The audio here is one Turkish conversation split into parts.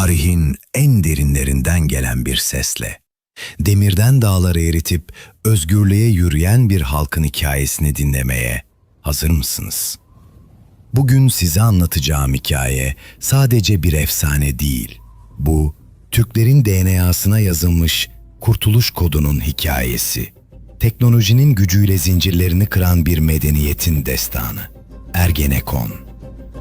tarihin en derinlerinden gelen bir sesle. Demirden dağları eritip özgürlüğe yürüyen bir halkın hikayesini dinlemeye hazır mısınız? Bugün size anlatacağım hikaye sadece bir efsane değil. Bu, Türklerin DNA'sına yazılmış kurtuluş kodunun hikayesi. Teknolojinin gücüyle zincirlerini kıran bir medeniyetin destanı. Ergenekon.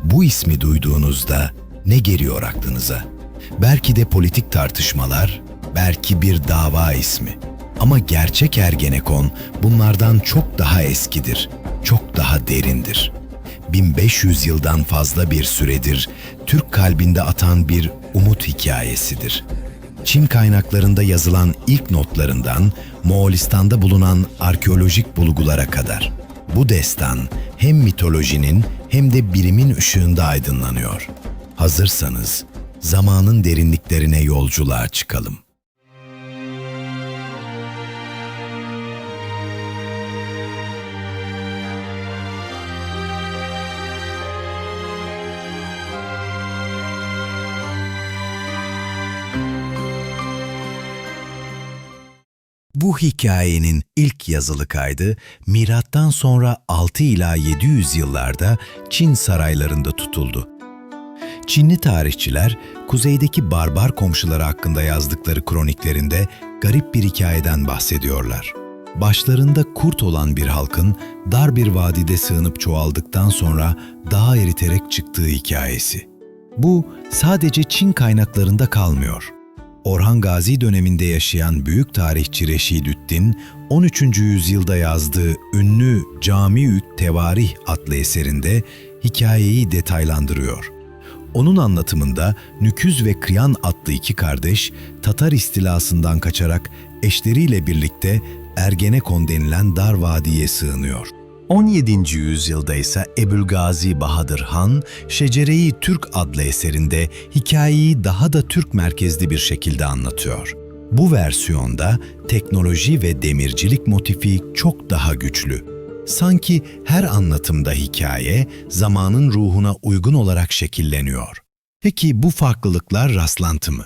Bu ismi duyduğunuzda ne geliyor aklınıza? Belki de politik tartışmalar, belki bir dava ismi. Ama gerçek Ergenekon bunlardan çok daha eskidir, çok daha derindir. 1500 yıldan fazla bir süredir Türk kalbinde atan bir umut hikayesidir. Çin kaynaklarında yazılan ilk notlarından Moğolistan'da bulunan arkeolojik bulgulara kadar. Bu destan hem mitolojinin hem de bilimin ışığında aydınlanıyor. Hazırsanız zamanın derinliklerine yolculuğa çıkalım. Bu hikayenin ilk yazılı kaydı milattan sonra 6 ila 700 yıllarda Çin saraylarında tutuldu. Çinli tarihçiler kuzeydeki barbar komşuları hakkında yazdıkları kroniklerinde garip bir hikayeden bahsediyorlar. Başlarında kurt olan bir halkın dar bir vadide sığınıp çoğaldıktan sonra dağa eriterek çıktığı hikayesi. Bu sadece Çin kaynaklarında kalmıyor. Orhan Gazi döneminde yaşayan büyük tarihçi Reşidüddin, 13. yüzyılda yazdığı ünlü Camiü't Tevarih adlı eserinde hikayeyi detaylandırıyor. Onun anlatımında Nüküz ve Kriyan adlı iki kardeş Tatar istilasından kaçarak eşleriyle birlikte Ergenekon denilen dar vadiye sığınıyor. 17. yüzyılda ise Ebülgazi Bahadır Han, Şecere-i Türk adlı eserinde hikayeyi daha da Türk merkezli bir şekilde anlatıyor. Bu versiyonda teknoloji ve demircilik motifi çok daha güçlü. Sanki her anlatımda hikaye zamanın ruhuna uygun olarak şekilleniyor. Peki bu farklılıklar rastlantı mı?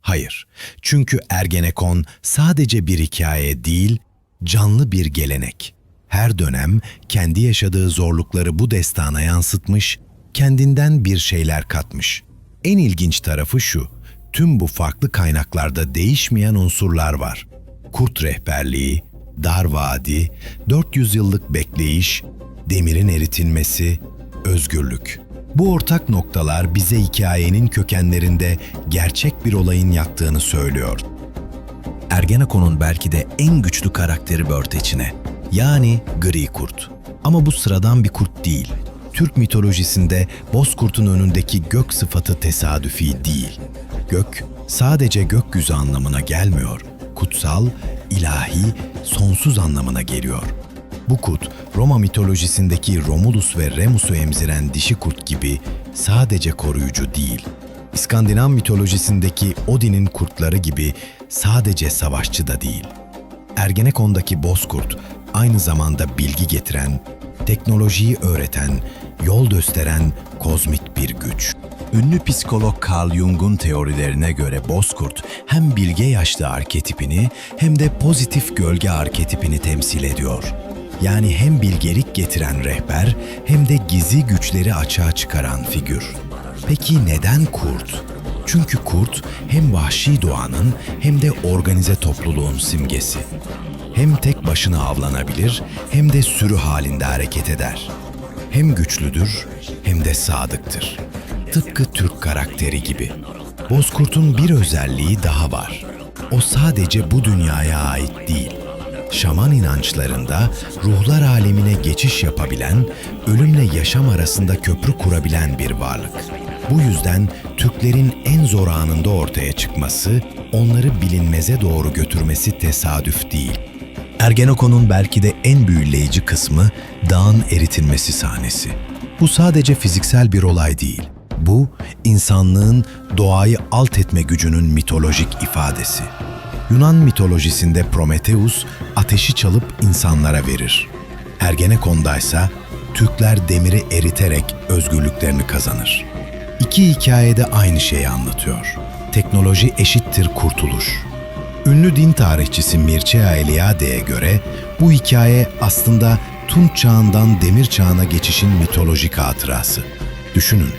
Hayır. Çünkü Ergenekon sadece bir hikaye değil, canlı bir gelenek. Her dönem kendi yaşadığı zorlukları bu destana yansıtmış, kendinden bir şeyler katmış. En ilginç tarafı şu, tüm bu farklı kaynaklarda değişmeyen unsurlar var. Kurt rehberliği, dar vadi, 400 yıllık bekleyiş, demirin eritilmesi, özgürlük. Bu ortak noktalar bize hikayenin kökenlerinde gerçek bir olayın yattığını söylüyor. Ergenekon'un belki de en güçlü karakteri Börteçine. Yani gri kurt. Ama bu sıradan bir kurt değil. Türk mitolojisinde bozkurtun önündeki gök sıfatı tesadüfi değil. Gök sadece gökyüzü anlamına gelmiyor. Kutsal, ilahi, sonsuz anlamına geliyor. Bu kurt, Roma mitolojisindeki Romulus ve Remus'u emziren dişi kurt gibi sadece koruyucu değil. İskandinav mitolojisindeki Odin'in kurtları gibi sadece savaşçı da değil. Ergenekon'daki bozkurt aynı zamanda bilgi getiren, teknolojiyi öğreten, yol gösteren kozmik bir güç. Ünlü psikolog Carl Jung'un teorilerine göre bozkurt hem bilge yaşlı arketipini hem de pozitif gölge arketipini temsil ediyor. Yani hem bilgelik getiren rehber hem de gizli güçleri açığa çıkaran figür. Peki neden kurt? Çünkü kurt hem vahşi doğanın hem de organize topluluğun simgesi. Hem tek başına avlanabilir hem de sürü halinde hareket eder. Hem güçlüdür hem de sadıktır. Tıpkı Türk karakteri gibi. Bozkurt'un bir özelliği daha var. O sadece bu dünyaya ait değil. Şaman inançlarında ruhlar alemine geçiş yapabilen, ölümle yaşam arasında köprü kurabilen bir varlık. Bu yüzden Türklerin en zor anında ortaya çıkması, onları bilinmeze doğru götürmesi tesadüf değil. Ergenekon'un belki de en büyüleyici kısmı dağın eritilmesi sahnesi. Bu sadece fiziksel bir olay değil. Bu, insanlığın doğayı alt etme gücünün mitolojik ifadesi. Yunan mitolojisinde Prometheus ateşi çalıp insanlara verir. Ergenekon'da ise Türkler demiri eriterek özgürlüklerini kazanır. İki hikaye de aynı şeyi anlatıyor. Teknoloji eşittir kurtuluş. Ünlü din tarihçisi Mircea Eliade'ye göre bu hikaye aslında Tunç çağından demir çağına geçişin mitolojik hatırası. Düşünün,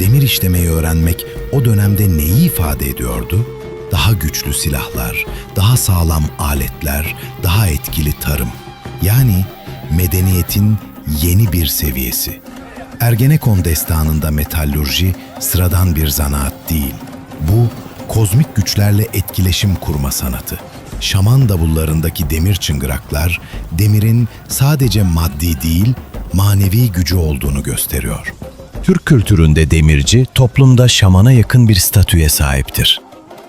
demir işlemeyi öğrenmek o dönemde neyi ifade ediyordu? Daha güçlü silahlar, daha sağlam aletler, daha etkili tarım. Yani medeniyetin yeni bir seviyesi. Ergenekon destanında metallurji sıradan bir zanaat değil. Bu kozmik güçlerle etkileşim kurma sanatı. Şaman davullarındaki demir çıngıraklar demirin sadece maddi değil, manevi gücü olduğunu gösteriyor. Türk kültüründe demirci toplumda şamana yakın bir statüye sahiptir.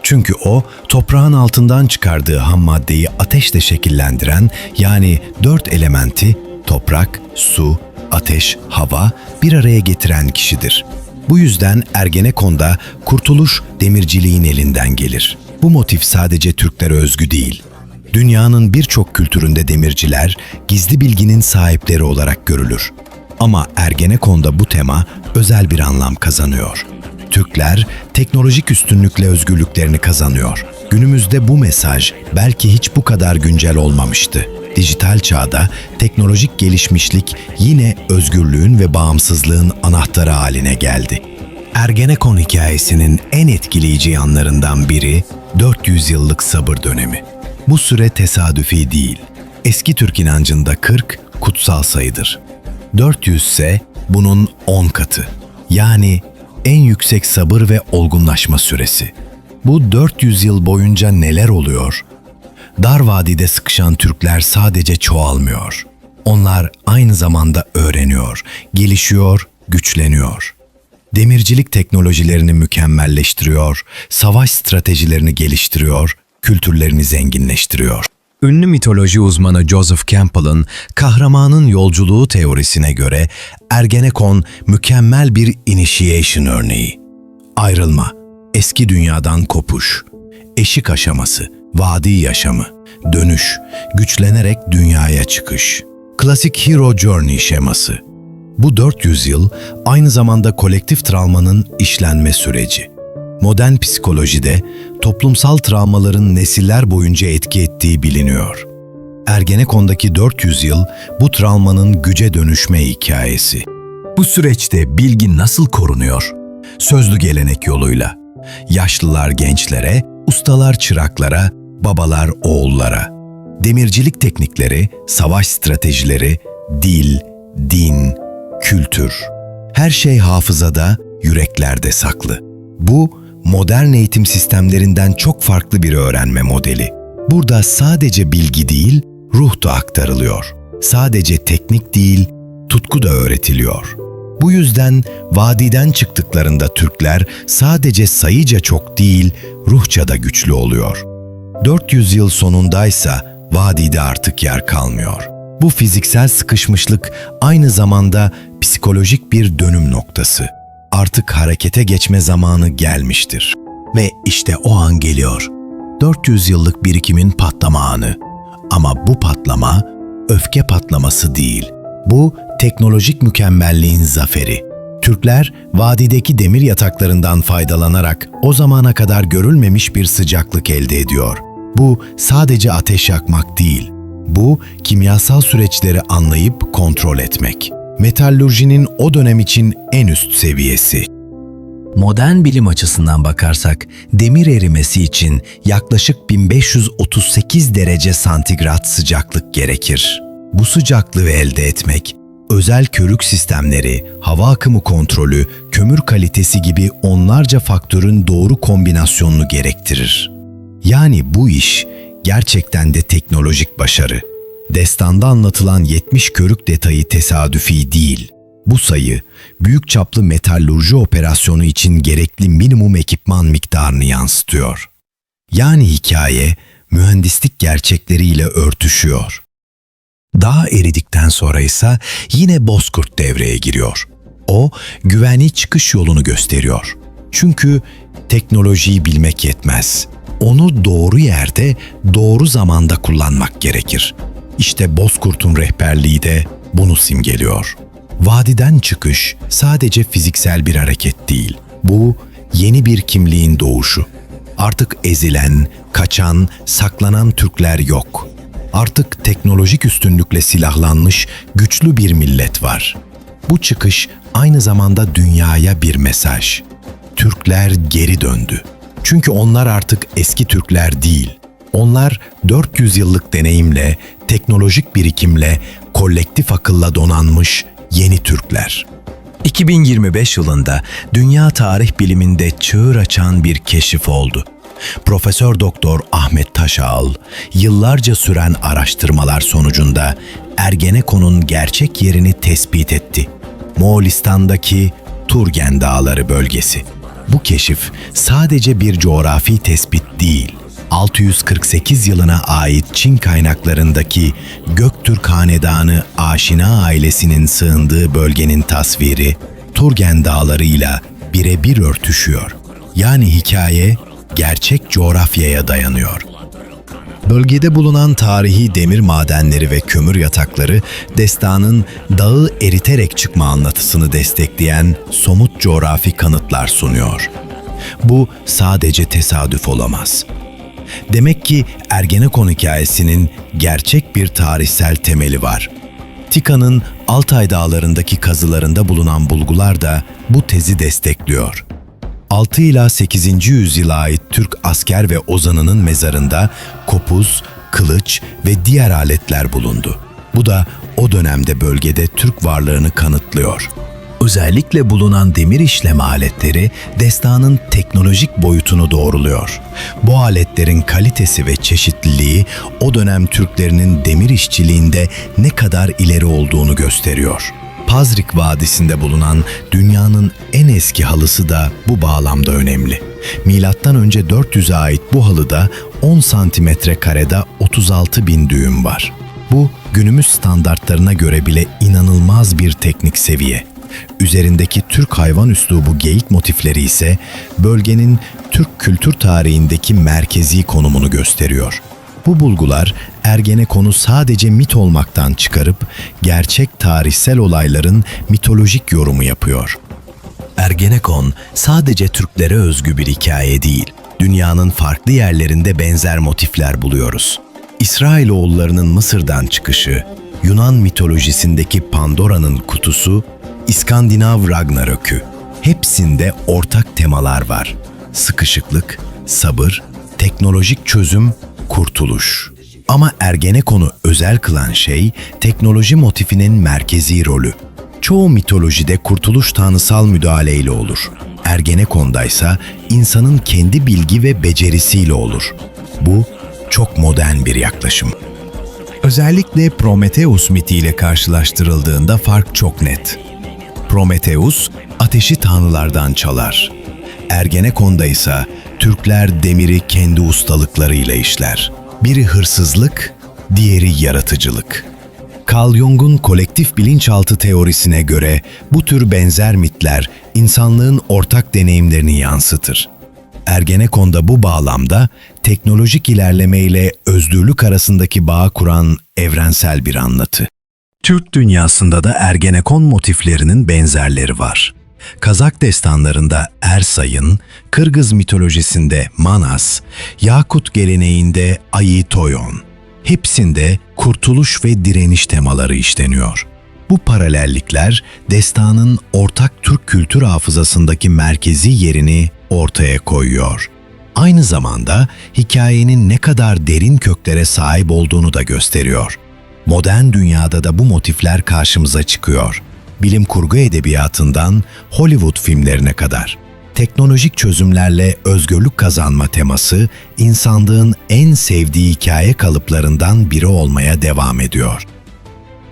Çünkü o toprağın altından çıkardığı ham maddeyi ateşle şekillendiren yani dört elementi toprak, su, ateş, hava bir araya getiren kişidir. Bu yüzden Ergenekon'da kurtuluş demirciliğin elinden gelir. Bu motif sadece Türklere özgü değil. Dünyanın birçok kültüründe demirciler gizli bilginin sahipleri olarak görülür. Ama Ergenekon'da bu tema özel bir anlam kazanıyor. Türkler teknolojik üstünlükle özgürlüklerini kazanıyor. Günümüzde bu mesaj belki hiç bu kadar güncel olmamıştı. Dijital çağda teknolojik gelişmişlik yine özgürlüğün ve bağımsızlığın anahtarı haline geldi. Ergenekon hikayesinin en etkileyici yanlarından biri 400 yıllık sabır dönemi. Bu süre tesadüfi değil. Eski Türk inancında 40 kutsal sayıdır. 400 ise bunun 10 katı. Yani en yüksek sabır ve olgunlaşma süresi. Bu 400 yıl boyunca neler oluyor? Dar vadide sıkışan Türkler sadece çoğalmıyor. Onlar aynı zamanda öğreniyor, gelişiyor, güçleniyor. Demircilik teknolojilerini mükemmelleştiriyor, savaş stratejilerini geliştiriyor, kültürlerini zenginleştiriyor. Ünlü mitoloji uzmanı Joseph Campbell'ın kahramanın yolculuğu teorisine göre Ergenekon mükemmel bir initiation örneği. Ayrılma, eski dünyadan kopuş, eşik aşaması, vadi yaşamı, dönüş, güçlenerek dünyaya çıkış. Klasik Hero Journey şeması. Bu 400 yıl aynı zamanda kolektif travmanın işlenme süreci. Modern psikolojide toplumsal travmaların nesiller boyunca etki ettiği biliniyor. Ergenekon'daki 400 yıl bu travmanın güce dönüşme hikayesi. Bu süreçte bilgi nasıl korunuyor? Sözlü gelenek yoluyla. Yaşlılar gençlere, ustalar çıraklara, babalar oğullara. Demircilik teknikleri, savaş stratejileri, dil, din, kültür. Her şey hafızada, yüreklerde saklı. Bu modern eğitim sistemlerinden çok farklı bir öğrenme modeli. Burada sadece bilgi değil, ruh da aktarılıyor. Sadece teknik değil, tutku da öğretiliyor. Bu yüzden vadiden çıktıklarında Türkler sadece sayıca çok değil, ruhça da güçlü oluyor. 400 yıl sonundaysa vadide artık yer kalmıyor. Bu fiziksel sıkışmışlık aynı zamanda psikolojik bir dönüm noktası. Artık harekete geçme zamanı gelmiştir. Ve işte o an geliyor. 400 yıllık birikimin patlama anı. Ama bu patlama öfke patlaması değil. Bu teknolojik mükemmelliğin zaferi. Türkler vadideki demir yataklarından faydalanarak o zamana kadar görülmemiş bir sıcaklık elde ediyor. Bu sadece ateş yakmak değil. Bu kimyasal süreçleri anlayıp kontrol etmek. Metallurjinin o dönem için en üst seviyesi. Modern bilim açısından bakarsak demir erimesi için yaklaşık 1538 derece santigrat sıcaklık gerekir. Bu sıcaklığı elde etmek özel körük sistemleri, hava akımı kontrolü, kömür kalitesi gibi onlarca faktörün doğru kombinasyonunu gerektirir. Yani bu iş gerçekten de teknolojik başarı. Destanda anlatılan 70 körük detayı tesadüfi değil. Bu sayı, büyük çaplı metallurji operasyonu için gerekli minimum ekipman miktarını yansıtıyor. Yani hikaye, mühendislik gerçekleriyle örtüşüyor. Daha eridikten sonra ise yine Bozkurt devreye giriyor. O güvenli çıkış yolunu gösteriyor. Çünkü teknolojiyi bilmek yetmez. Onu doğru yerde, doğru zamanda kullanmak gerekir. İşte Bozkurt'un rehberliği de bunu simgeliyor. Vadiden çıkış sadece fiziksel bir hareket değil. Bu yeni bir kimliğin doğuşu. Artık ezilen, kaçan, saklanan Türkler yok. Artık teknolojik üstünlükle silahlanmış güçlü bir millet var. Bu çıkış aynı zamanda dünyaya bir mesaj. Türkler geri döndü. Çünkü onlar artık eski Türkler değil. Onlar 400 yıllık deneyimle, teknolojik birikimle, kolektif akılla donanmış yeni Türkler. 2025 yılında dünya tarih biliminde çığır açan bir keşif oldu. Profesör Doktor Ahmet Taşağal, yıllarca süren araştırmalar sonucunda Ergenekon'un gerçek yerini tespit etti. Moğolistan'daki Turgen Dağları bölgesi. Bu keşif sadece bir coğrafi tespit değil, 648 yılına ait Çin kaynaklarındaki Göktürk Hanedanı Aşina ailesinin sığındığı bölgenin tasviri Turgen Dağları'yla birebir örtüşüyor. Yani hikaye gerçek coğrafyaya dayanıyor. Bölgede bulunan tarihi demir madenleri ve kömür yatakları destanın dağı eriterek çıkma anlatısını destekleyen somut coğrafi kanıtlar sunuyor. Bu sadece tesadüf olamaz. Demek ki Ergenekon hikayesinin gerçek bir tarihsel temeli var. Tika'nın Altay dağlarındaki kazılarında bulunan bulgular da bu tezi destekliyor. 6 ila 8. yüzyıla ait Türk asker ve ozanının mezarında kopuz, kılıç ve diğer aletler bulundu. Bu da o dönemde bölgede Türk varlığını kanıtlıyor. Özellikle bulunan demir işleme aletleri destanın teknolojik boyutunu doğruluyor. Bu aletlerin kalitesi ve çeşitliliği o dönem Türklerinin demir işçiliğinde ne kadar ileri olduğunu gösteriyor. Pazrik Vadisi'nde bulunan dünyanın en eski halısı da bu bağlamda önemli. Milattan önce 400'e ait bu halıda 10 santimetre karede 36 bin düğüm var. Bu günümüz standartlarına göre bile inanılmaz bir teknik seviye. Üzerindeki Türk hayvan üslubu geyik motifleri ise bölgenin Türk kültür tarihindeki merkezi konumunu gösteriyor. Bu bulgular Ergenekon'u sadece mit olmaktan çıkarıp gerçek tarihsel olayların mitolojik yorumu yapıyor. Ergenekon sadece Türklere özgü bir hikaye değil. Dünyanın farklı yerlerinde benzer motifler buluyoruz. İsrailoğullarının Mısır'dan çıkışı, Yunan mitolojisindeki Pandora'nın kutusu, İskandinav Ragnarök'ü. Hepsinde ortak temalar var. Sıkışıklık, sabır, teknolojik çözüm, kurtuluş. Ama Ergenekon'u özel kılan şey teknoloji motifinin merkezi rolü. Çoğu mitolojide kurtuluş tanrısal müdahaleyle olur. Ergenekon'da ise insanın kendi bilgi ve becerisiyle olur. Bu çok modern bir yaklaşım. Özellikle Prometheus mitiyle karşılaştırıldığında fark çok net. Prometheus ateşi tanrılardan çalar. Ergenekon'da ise Türkler demiri kendi ustalıklarıyla işler. Biri hırsızlık, diğeri yaratıcılık. Carl Jung'un kolektif bilinçaltı teorisine göre bu tür benzer mitler insanlığın ortak deneyimlerini yansıtır. Ergenekon'da bu bağlamda teknolojik ilerleme ile özgürlük arasındaki bağı kuran evrensel bir anlatı. Türk dünyasında da Ergenekon motiflerinin benzerleri var. Kazak destanlarında Ersay'ın, Kırgız mitolojisinde Manas, Yakut geleneğinde Ayı Toyon. Hepsinde kurtuluş ve direniş temaları işleniyor. Bu paralellikler destanın ortak Türk kültür hafızasındaki merkezi yerini ortaya koyuyor. Aynı zamanda hikayenin ne kadar derin köklere sahip olduğunu da gösteriyor. Modern dünyada da bu motifler karşımıza çıkıyor. Bilim kurgu edebiyatından Hollywood filmlerine kadar. Teknolojik çözümlerle özgürlük kazanma teması insanlığın en sevdiği hikaye kalıplarından biri olmaya devam ediyor.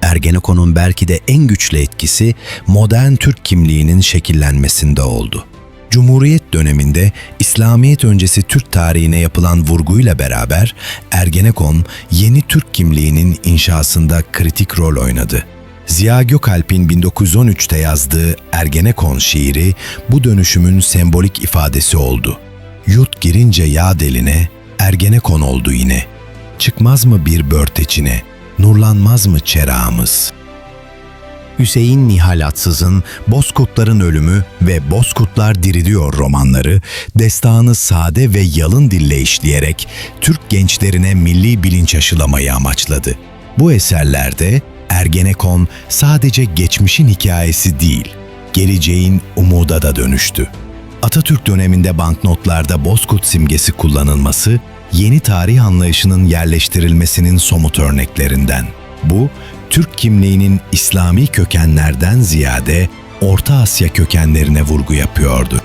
Ergenekon'un belki de en güçlü etkisi modern Türk kimliğinin şekillenmesinde oldu. Cumhuriyet döneminde İslamiyet öncesi Türk tarihine yapılan vurguyla beraber Ergenekon yeni Türk kimliğinin inşasında kritik rol oynadı. Ziya Gökalp'in 1913'te yazdığı Ergenekon şiiri bu dönüşümün sembolik ifadesi oldu. Yut girince yağ deline, Ergenekon oldu yine. Çıkmaz mı bir börteçine, nurlanmaz mı çerağımız?'' Hüseyin Nihal Atsız'ın Bozkurtların Ölümü ve Bozkurtlar Diriliyor romanları, destanı sade ve yalın dille işleyerek Türk gençlerine milli bilinç aşılamayı amaçladı. Bu eserlerde Ergenekon sadece geçmişin hikayesi değil, geleceğin umuda da dönüştü. Atatürk döneminde banknotlarda Bozkurt simgesi kullanılması, yeni tarih anlayışının yerleştirilmesinin somut örneklerinden. Bu, Türk kimliğinin İslami kökenlerden ziyade Orta Asya kökenlerine vurgu yapıyordu.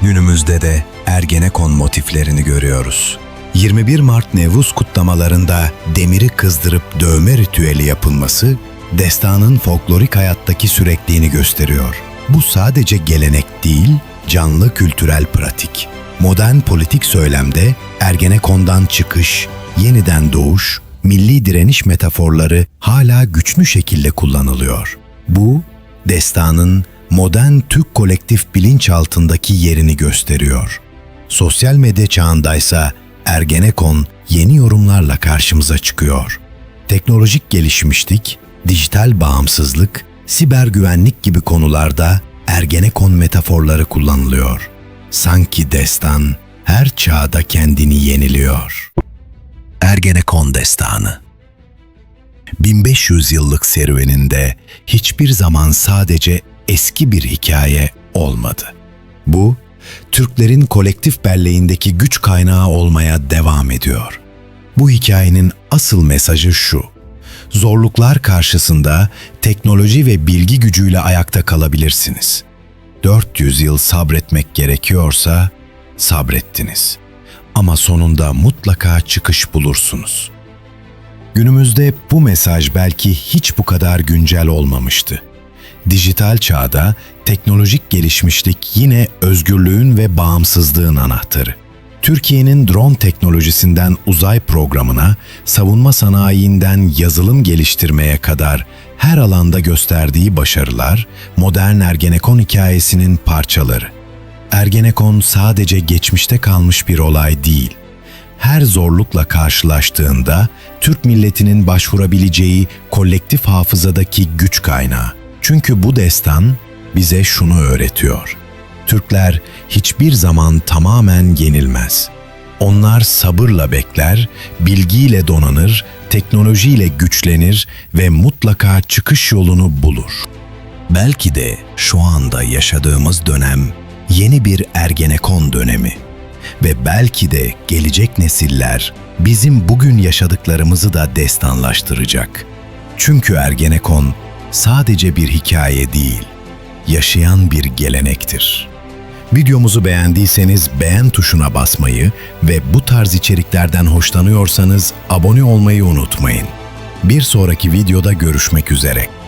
Günümüzde de Ergenekon motiflerini görüyoruz. 21 Mart Nevruz kutlamalarında demiri kızdırıp dövme ritüeli yapılması, destanın folklorik hayattaki sürekliliğini gösteriyor. Bu sadece gelenek değil, canlı kültürel pratik. Modern politik söylemde Ergenekon'dan çıkış, yeniden doğuş, milli direniş metaforları hala güçlü şekilde kullanılıyor. Bu, destanın modern Türk kolektif bilinçaltındaki yerini gösteriyor. Sosyal medya çağındaysa Ergenekon yeni yorumlarla karşımıza çıkıyor. Teknolojik gelişmişlik, dijital bağımsızlık, siber güvenlik gibi konularda Ergenekon metaforları kullanılıyor. Sanki destan her çağda kendini yeniliyor. Ergenekon Destanı 1500 yıllık serüveninde hiçbir zaman sadece eski bir hikaye olmadı. Bu, Türklerin kolektif belleğindeki güç kaynağı olmaya devam ediyor. Bu hikayenin asıl mesajı şu. Zorluklar karşısında teknoloji ve bilgi gücüyle ayakta kalabilirsiniz. 400 yıl sabretmek gerekiyorsa sabrettiniz. Ama sonunda mutlaka çıkış bulursunuz. Günümüzde bu mesaj belki hiç bu kadar güncel olmamıştı. Dijital çağda teknolojik gelişmişlik yine özgürlüğün ve bağımsızlığın anahtarı. Türkiye'nin drone teknolojisinden uzay programına, savunma sanayinden yazılım geliştirmeye kadar her alanda gösterdiği başarılar modern Ergenekon hikayesinin parçaları. Ergenekon sadece geçmişte kalmış bir olay değil. Her zorlukla karşılaştığında Türk milletinin başvurabileceği kolektif hafızadaki güç kaynağı. Çünkü bu destan bize şunu öğretiyor. Türkler hiçbir zaman tamamen yenilmez. Onlar sabırla bekler, bilgiyle donanır, teknolojiyle güçlenir ve mutlaka çıkış yolunu bulur. Belki de şu anda yaşadığımız dönem yeni bir Ergenekon dönemi ve belki de gelecek nesiller bizim bugün yaşadıklarımızı da destanlaştıracak. Çünkü Ergenekon sadece bir hikaye değil, yaşayan bir gelenektir. Videomuzu beğendiyseniz beğen tuşuna basmayı ve bu tarz içeriklerden hoşlanıyorsanız abone olmayı unutmayın. Bir sonraki videoda görüşmek üzere.